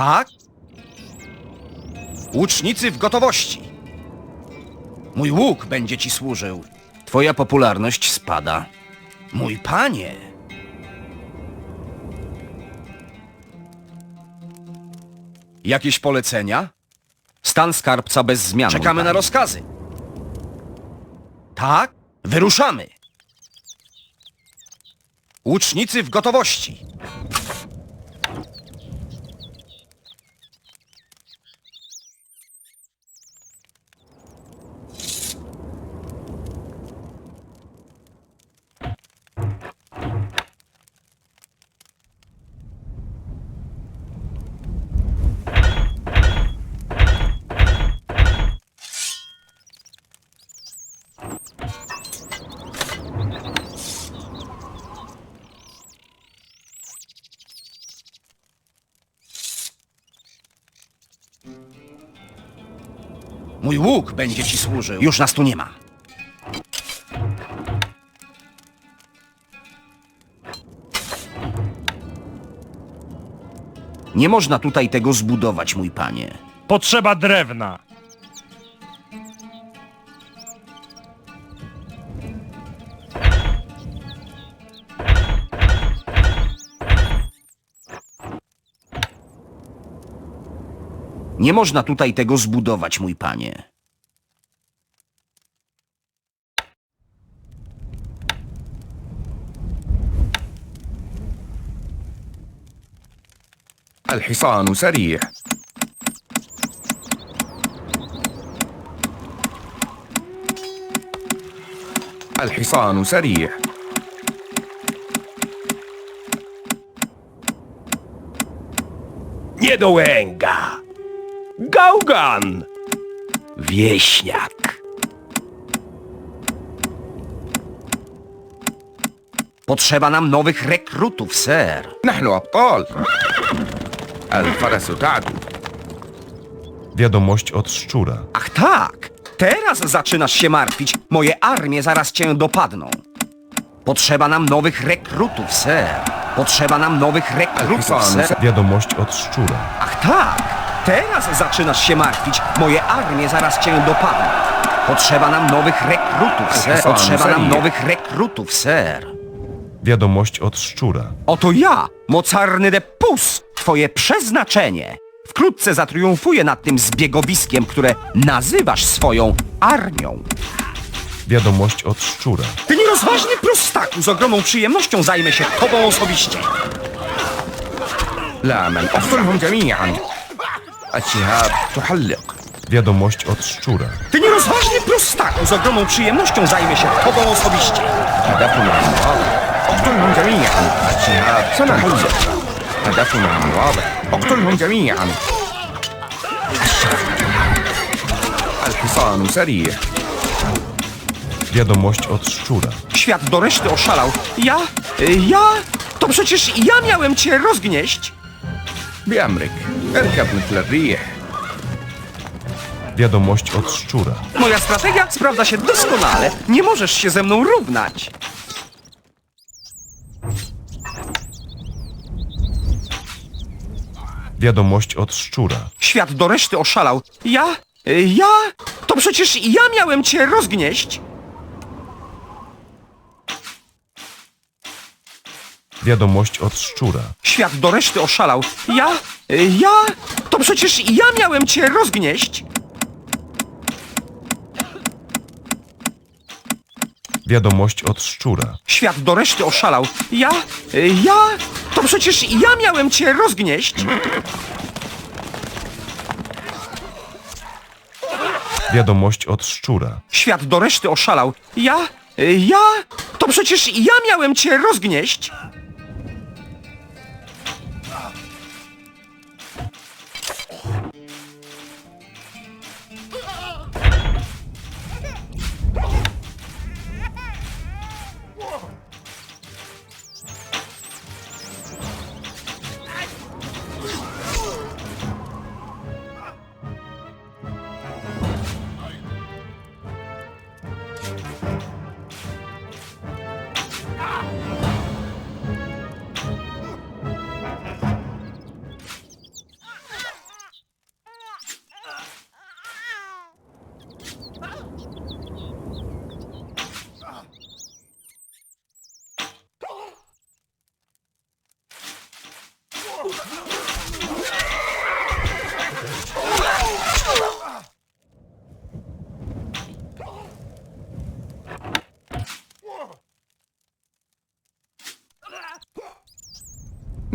Tak? Łucznicy w gotowości. Mój łuk będzie ci służył. Twoja popularność spada. Mój panie. Jakieś polecenia? Stan skarbca bez zmian. Czekamy na rozkazy. Tak? Wyruszamy. Łucznicy w gotowości. Mój łuk będzie ci służył. Już nas tu nie ma. Nie można tutaj tego zbudować, mój panie. Potrzeba drewna. Nie można tutaj tego zbudować, mój panie. الحصان سريع الحصان سريع Niedołęga! Gałgan! Wieśniak! Potrzeba nam nowych rekrutów, ser. نحن أبطال الفرس تعدو Wiadomość od szczura. Ach tak! Teraz zaczynasz się martwić. Moje armie zaraz cię dopadną. Potrzeba nam nowych rekrutów, ser. Potrzeba nam nowych rekrutów, Alfisanu, ser. Wiadomość od szczura. Ach tak! Teraz zaczynasz się martwić. Moje armie zaraz cię dopadną. Potrzeba nam nowych rekrutów, ser. Alfisanu, Potrzeba nam serio? nowych rekrutów, ser. Wiadomość od szczura. Oto ja, mocarny de Pus, twoje przeznaczenie. Wkrótce zatriumfuję nad tym zbiegowiskiem, które nazywasz swoją armią. Wiadomość od szczura. Ty nierozważny prostaku, z ogromną przyjemnością zajmę się tobą osobiście. لا من اقتلهم جميعا الشهاب تحلق Wiadomość od szczura. Ty nierozważny prostaku, z ogromną przyjemnością zajmę się tobą osobiście. هدفنا واضح اقتلهم جميعا الشهاب سنحلق هدفنا واضح اقتلهم جميعا الحصان سريع Wiadomość od szczura. Świat do reszty oszalał. Ja? Y, Ja? To przecież ja miałem cię rozgnieść. بأمرك اركب مثل الريح Wiadomość od szczura. Moja strategia sprawdza się doskonale. Nie możesz się ze mną równać. Wiadomość od szczura. Świat do reszty oszalał. Ja? Y, Ja? To przecież ja miałem cię rozgnieść. Wiadomość od szczura. Świat do reszty oszalał. Ja? Ja? To przecież ja miałem cię rozgnieść. Wiadomość od szczura. Świat do reszty oszalał. Ja? Ja? To przecież ja miałem cię rozgnieść. Wiadomość od szczura. Świat do reszty oszalał. Ja? Ja? To przecież ja miałem cię rozgnieść.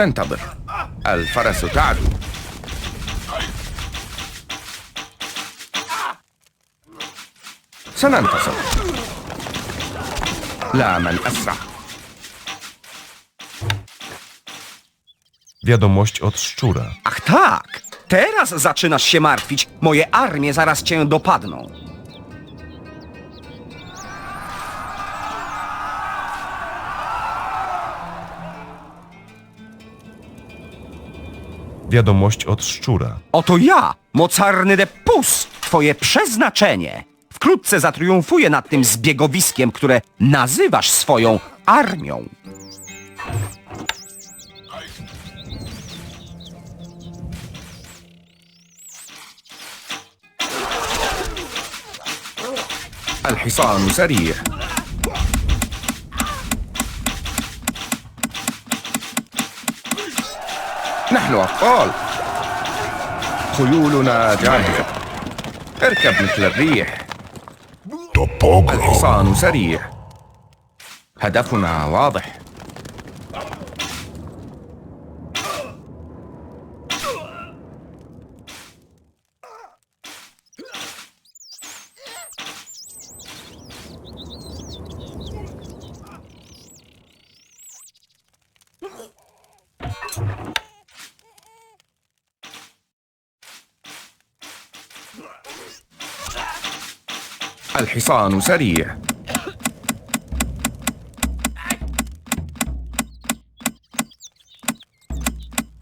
ننتظر الفرس تعدو سننتصر لا من أسرع Wiadomość od szczura. Ach tak! Teraz zaczynasz się martwić. Moje armie zaraz cię dopadną. Wiadomość od szczura. Oto ja, mocarny de Pus, twoje przeznaczenie. Wkrótce zatriumfuję nad tym zbiegowiskiem, które nazywasz swoją armią. الحصان سريع نحن أبطال خيولنا جاهزة اركب مثل الريح. الحصان سريع. هدفنا واضح. الحصان سريع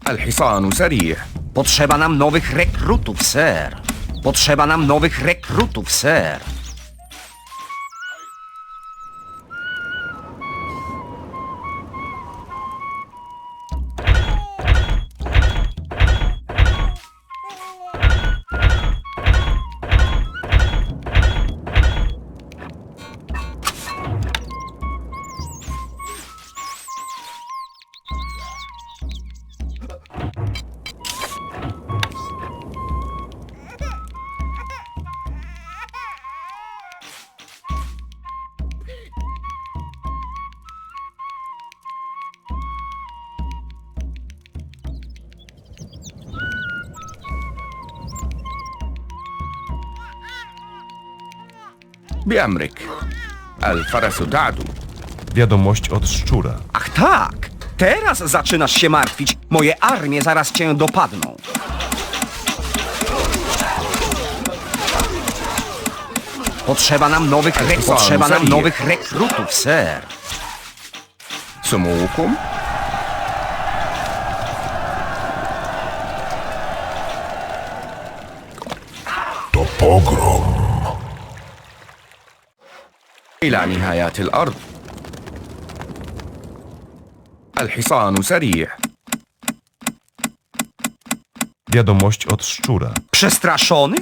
الحصان سريع Potrzeba nam nowych rekrutów, ser. Potrzeba nam nowych rekrutów, ser. Biamryk. Alfarazodadu. Wiadomość od szczura. Ach tak! Teraz zaczynasz się martwić. Moje armie zaraz cię dopadną. Potrzeba nam nowych, re- Pan potrzeba nam nowych rekrutów, ser. Samoukum? To pogrom. إلى نهايات الأرض الحصان سريع Wiadomość od szczura. Przestraszony?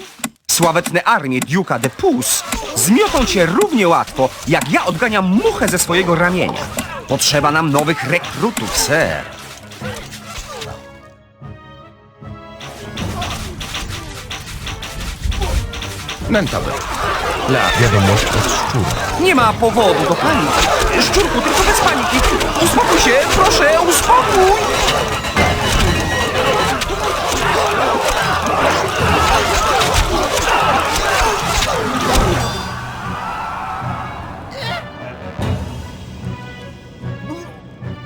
Sławetne armie Duke'a de Pus zmiotą cię równie łatwo, jak ja odganiam muchę ze swojego ramienia. Potrzeba nam nowych rekrutów, ser. ننتظر لا Wiadomość od szczura. Nie ma powodu do paniki. Szczurku, tylko bez paniki. Uspokój się, proszę, uspokój!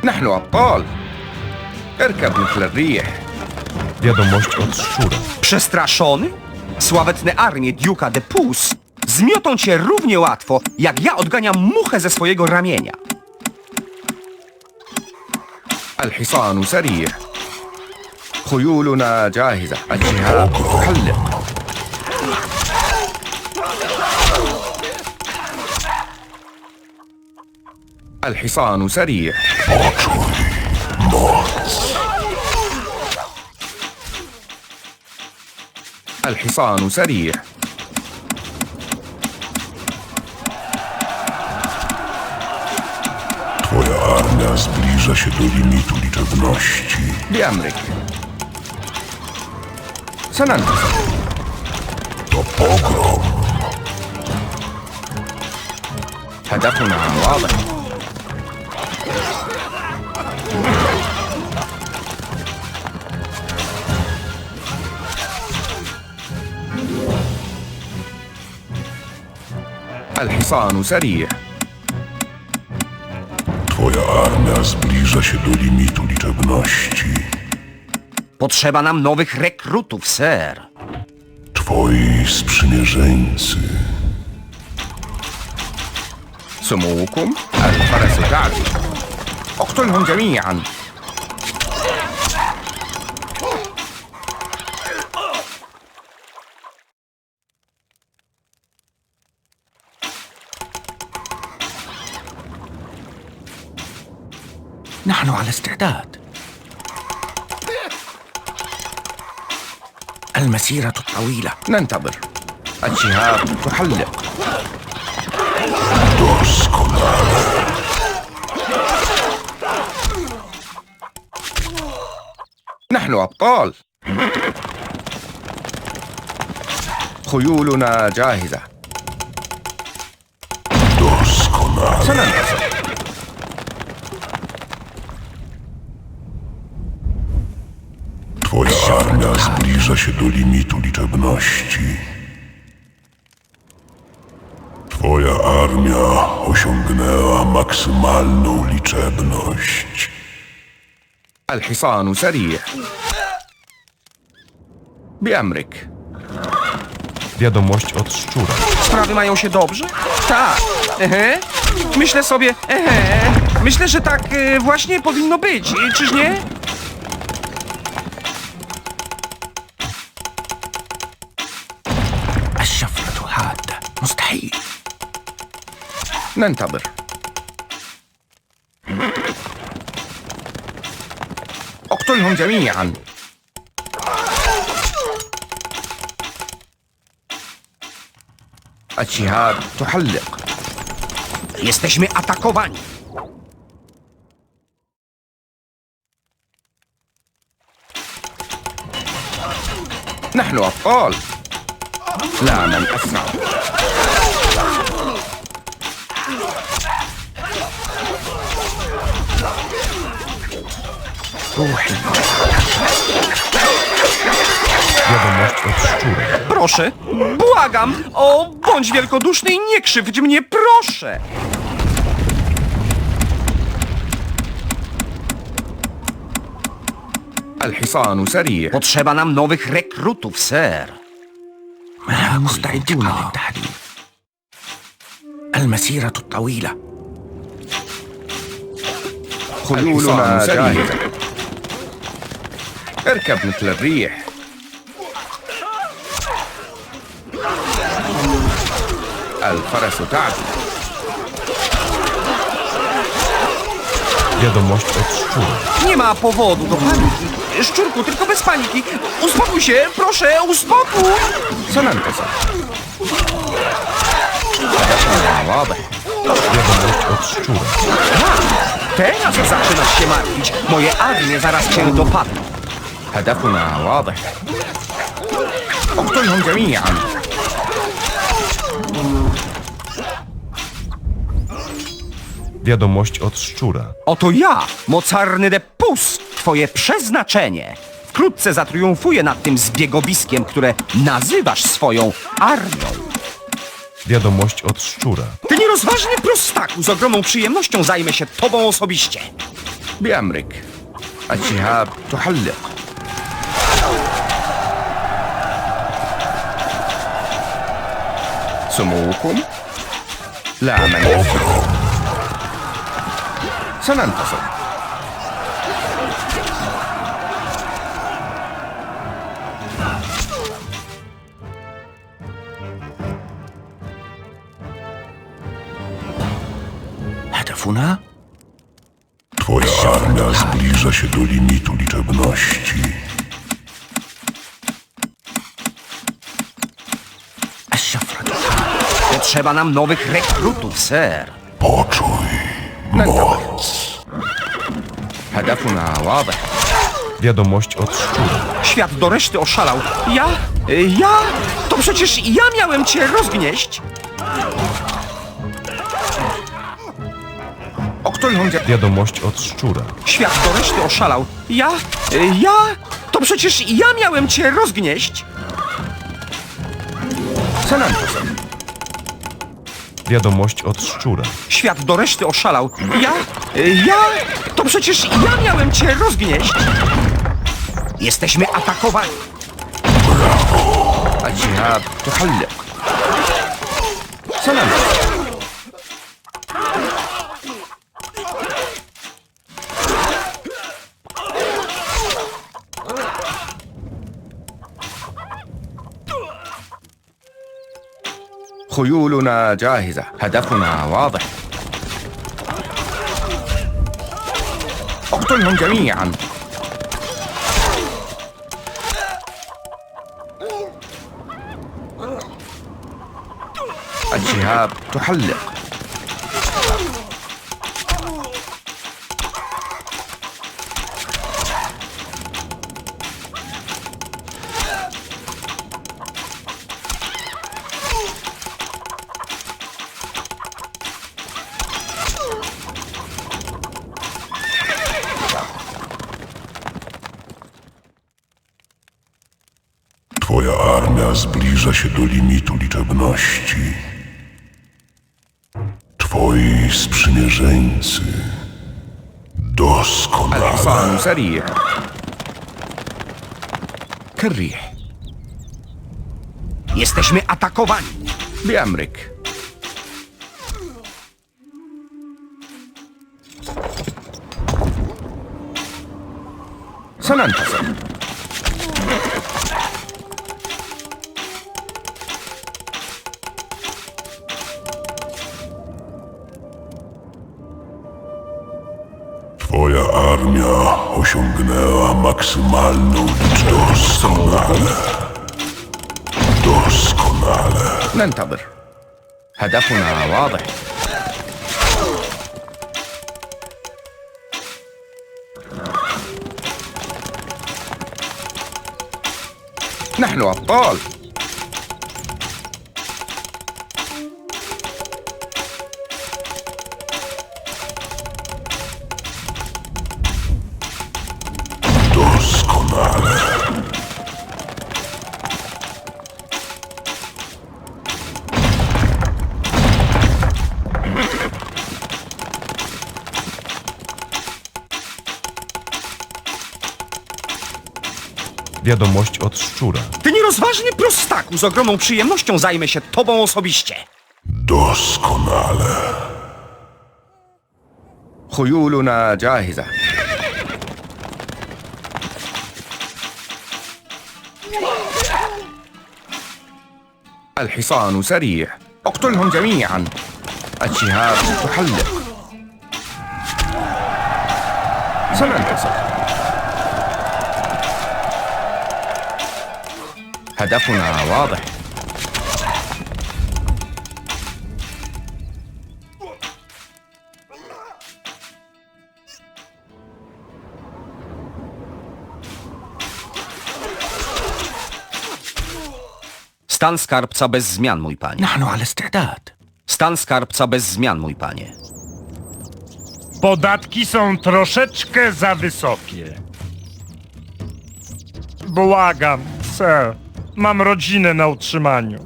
نحن أبطال اركب مثل الريح Wiadomość od szczura. Przestraszony? Sławetne armie Duke'a de Pus zmiotą cię równie łatwo, jak ja odganiam muchę ze swojego ramienia. الحصان سريع خيولنا جاهزة الجهاد تحلق الحصان سريع الحصان سريع Armia zbliża się do limitu liczebności. Diamryk. Co Sanantos. To pogrom. هدفنا واضح الحصان سريع armia zbliża się do limitu liczebności. Potrzeba nam nowych rekrutów, ser. Twoi sprzymierzeńcy. سموكم الفرس تعدو اقتلهم جميعا نحن على استعداد. المسيرة الطويلة. ننتظر. الشهاب تحلق. نحن أبطال. خيولنا جاهزة. سننتصر zbliża się do limitu liczebności. Twoja armia osiągnęła maksymalną liczebność. الحصان سريع بأمرك Wiadomość od szczura. Sprawy mają się dobrze? Tak. Ehe. Myślę sobie, ehe. Myślę, że tak e, właśnie powinno być, e, czyż nie? مستحيل. ننتظر. اقتلهم جميعا. الشهاب تحلق. Jesteśmy atakowani. نحن أبطال. لا من أسرع. روحي Wiadomość od szczura. Proszę, błagam, o, bądź wielkoduszny i nie krzywdź mnie, proszę. الحصان سريع Potrzeba nam nowych rekrutów, ser. مستعدون للتحديث المسيرة الطويلة خيولنا جاهزة اركب مثل الريح الفرس تعدو Wiadomość od szczura. Nie ma powodu do paniki. Szczurku, tylko bez paniki. Uspokój się, proszę, uspokój. سننتصر هدفنا واضح Wiadomość od szczura. Teraz zaczynasz się martwić. Moje armie zaraz cię dopadną. هدفنا واضح اقتلهم جميعا Wiadomość od szczura. Oto ja, mocarny de Pus, twoje przeznaczenie. Wkrótce zatriumfuję nad tym zbiegowiskiem, które nazywasz swoją armią. Wiadomość od szczura. Ty nierozważny prostaku, z ogromną przyjemnością zajmę się tobą osobiście. بأمرك الشهاب تحلق سموكم لا من يفهم سننتصر هدفنا Twoja armia zbliża się do limitu liczebności. Potrzeba nam nowych rekrutów, ser. Poczuj no moc. Hadafu na ławę. Wiadomość od szczura. Świat do reszty oszalał. Ja? Y, ja? To przecież ja miałem cię rozgnieść. O której Wiadomość od szczura. Świat do reszty oszalał. Ja? Y, ja? To przecież ja miałem cię rozgnieść. San Antosem wiadomość od szczura. Świat do reszty oszalał. Ja? Ja? To przecież ja miałem cię rozgnieść. Jesteśmy atakowani. A ja, to hallo. Co nam? خيولنا جاهزة. هدفنا واضح. اقتلهم جميعا. الشهاب تحلق. Twoja armia zbliża się do limitu liczebności. Twoi sprzymierzeńcy doskonale. الحصان سريع كالريح Jesteśmy atakowani. بأمرك سننتصر Twoja armia osiągnęła maksymalną liczbę. Doskonale. Doskonale. ننتظر هدفنا واضح نحن أبطال Wiadomość od szczura. Ty nierozważny prostaku, z ogromną przyjemnością zajmę się tobą osobiście. Doskonale. خيولنا جاهزة الحصان سريع اقتلهم جميعا الشهاب تحلق سننتصر هدفنا واضح Stan skarbca bez zmian, mój panie. نحن على استعداد Stan skarbca bez zmian, mój panie. Podatki są troszeczkę za wysokie. Błagam, sir. Mam rodzinę na utrzymaniu.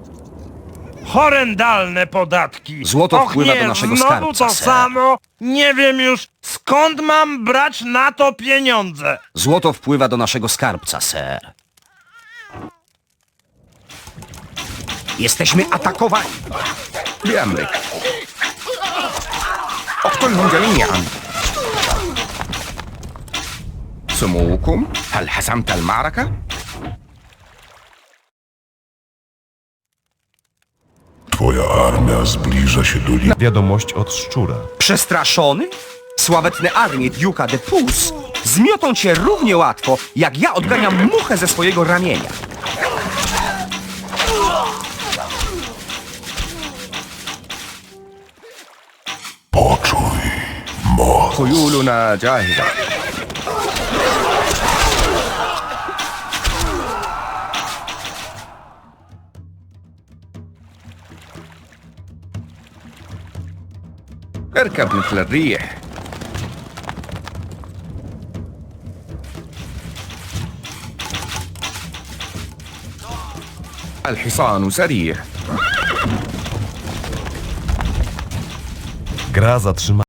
Horrendalne podatki. Złoto Och wpływa nie, do naszego znowu skarbca, to sir. samo. Nie wiem już, skąd mam brać na to pieniądze. Złoto wpływa do naszego skarbca, ser. Jesteśmy atakowani. بأمرك اقتلهم جميعا سموكم هل حسمت المعركة؟ Twoja armia zbliża się do Li... Wiadomość od szczura. Przestraszony? Sławetne armie Duke'a de Pus zmiotą cię równie łatwo, jak ja odganiam muchę ze swojego ramienia. Poczuj moc. Kujulu na Jahida. اركب مثل الريح الحصان سريع Gra zatrzymana.